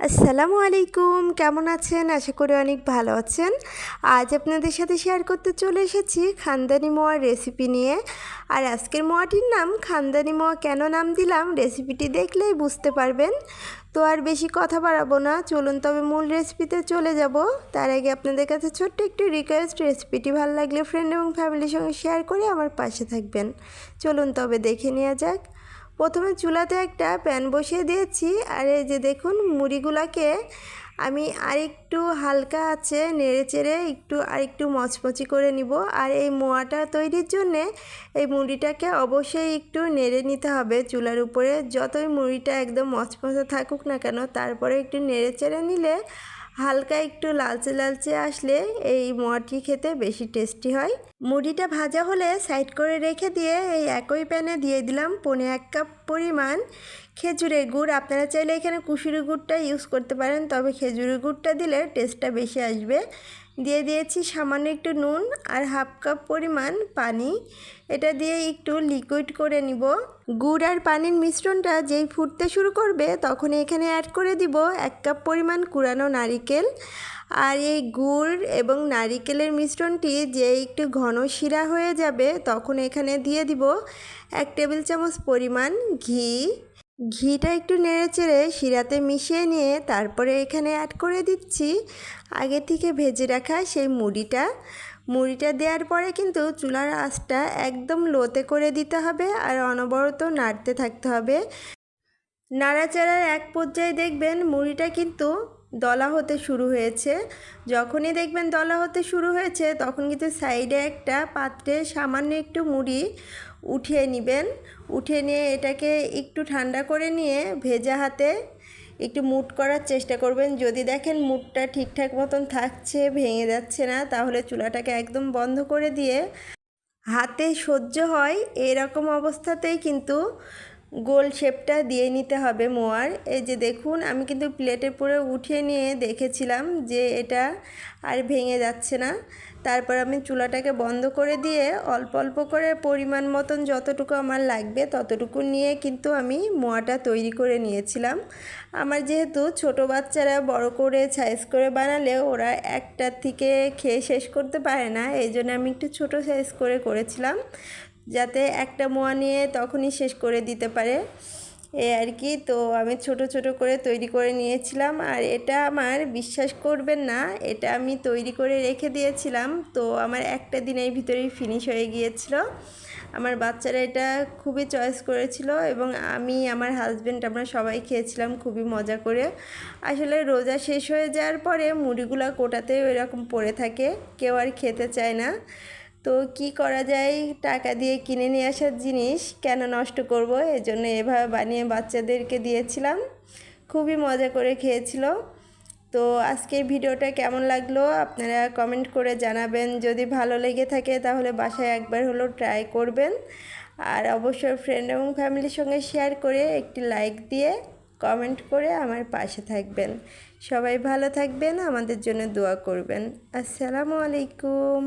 আসসালামু আলাইকুম। কেমন আছেন? আশা করি অনেক ভালো আছেন। আজ আপনাদের সাথে শেয়ার করতে চলে এসেছি খানদানি মোয়ার রেসিপি নিয়ে। আর আজকের মোয়াটির নাম খানদানি মোয়া কেন নাম দিলাম রেসিপিটি দেখলেই বুঝতে পারবেন। তো আর বেশি কথা বাড়াবো না, চলুন তবে মূল রেসিপিতে চলে যাব। তার আগে আপনাদের কাছে ছোট্ট একটি রিকোয়েস্ট রেসিপিটি ভালো লাগলে ফ্রেন্ড এবং ফ্যামিলির সঙ্গে শেয়ার করে আমার পাশে থাকবেন। চলুন তবে দেখে নেওয়া যাক। প্রথমে চুলাতে একটা প্যান বসিয়ে দিয়েছি আর এই যে দেখুন মুড়িগুলাকে আমি আরেকটু হালকা আছে নেড়ে চেড়ে একটু আর একটু মচমচি করে নিব। আর এই মোয়াটা তৈরির জন্যে এই মুড়িটাকে অবশ্যই একটু নেড়ে নিতে হবে চুলার উপরে। যতই মুড়িটা একদম মচমচে থাকুক না কেন, তারপরে একটু নেড়ে চেড়ে নিলে হালকা একটু লালচে লালচে আসলে এই মোয়াটি খেতে বেশি টেস্টি হয়। মুড়িটা ভাজা হলে সাইড করে রেখে দিয়ে এই একই প্যানে দিয়ে দিলাম পনে এক কাপ পরিমাণ খেজুরের গুড়। আপনারা চাইলে এখানে কুশুরি গুড়টা ইউজ করতে পারেন, তবে খেজুরের গুড়টা দিলে টেস্টটা বেশি আসবে। দিয়ে দিয়েছি সামান্য একটু নুন আর হাফ কাপ পরিমাণ পানি। এটা দিয়ে একটু লিকুইড করে নিব। গুড় আর পানির মিশ্রণটা যেই ফুটতে শুরু করবে তখন এখানে অ্যাড করে দিব এক কাপ পরিমাণ কুড়ানো নারিকেল। আর এই গুড় এবং নারিকেলের মিশ্রণটি যে একটু ঘন শিরা হয়ে যাবে তখন এখানে দিয়ে দিব এক টেবিল চামচ পরিমাণ ঘি। ঘিটা একটু নেড়ে চেড়ে শিরাতে মিশিয়ে নিয়ে তারপরে এখানে অ্যাড করে দিচ্ছি। আগে থেকে ভেজে রাখা সেই মুড়িটা। মুড়িটা দেওয়ার পরে কিন্তু চুলার আঁচটা একদম লোতে করে দিতে হবে আর অনবরত নাড়তে থাকতে হবে। নাড়াচাড়ার এক পর্যায়ে দেখবেন মুড়িটা কিন্তু দলা হতে শুরু হয়েছে। যখনই দেখবেন দলা হতে শুরু হয়েছে, তখন কিন্তু সাইডে একটা পাত্রে সামান্য একটু মুড়ি উঠিয়ে নেবেন। উঠিয়ে নিয়ে এটাকে একটু ঠান্ডা করে নিয়ে ভেজা হাতে একটু মুট করার চেষ্টা করবেন। যদি দেখেন মুটটা ঠিকঠাক মতন থাকছে, ভেঙে যাচ্ছে না, তাহলে চুলাটাকে একদম বন্ধ করে দিয়ে হাতে সহ্য হয় এরকম অবস্থাতেই কিন্তু গোল শেপটা দিয়ে নিতে হবে মোয়ার। এই যে দেখুন, আমি কিন্তু প্লেটে পুরো উঠিয়ে নিয়ে দেখেছিলাম যে এটা আর ভেঙে যাচ্ছে না। তারপর আমি চুলাটাকে বন্ধ করে দিয়ে অল্প অল্প করে পরিমাণ মতন যতটুকু আমার লাগবে ততটুকু নিয়ে কিন্তু আমি মোয়াটা তৈরি করে নিয়েছিলাম। আমার যেহেতু ছোট বাচ্চারা বড় করে সাইজ করে বানালে ওরা একটা থেকে খেয়ে শেষ করতে পারে না, এই জন্য আমি একটু ছোট সাইজ করে করেছিলাম। যাতে একটা মোয়া নিয়ে তখনই শেষ করে দিতে পারে। এ আর কি, তো আমি ছোট ছোট করে তৈরি করে নিয়েছিলাম। আর এটা আমার বিশ্বাস করবেন না, এটা আমি তৈরি করে রেখে দিয়েছিলাম। তো আমার একটা দিনের ভিতরেই ফিনিশ হয়ে গিয়েছিল। আমার বাচ্চারা এটা খুবই চয়েস করেছিল এবং আমি, আমার হাজব্যান্ড আমরা সবাই খেয়েছিলাম খুবই মজা করে। আসলে রোজা শেষ হয়ে যাওয়ার পরে মুড়িগুলো কোটাতে এরকম পড়ে থাকে, কেউ আর খেতে চায় না। তো কি করা যায়? টাকা দিয়ে কিনে নিয়ে আসার জিনিস কেন নষ্ট করব? এজন্য এভাবে বানিয়ে বাচ্চাদেরকে দিয়েছিলাম। খুবই মজা করে খেয়েছিল। তো আজকের ভিডিওটা কেমন লাগল? আপনারা কমেন্ট করে জানাবেন। যদি ভালো লেগে থাকে তাহলে বাসায় একবার হলো ট্রাই করবেন। আর অবশ্যই ফ্রেন্ড এবং ফ্যামিলির সঙ্গে শেয়ার করে একটি লাইক দিয়ে কমেন্ট করে আমার পাশে থাকবেন। সবাই ভালো থাকবেন, আমাদের জন্য দোয়া করবেন। আসসালামু আলাইকুম।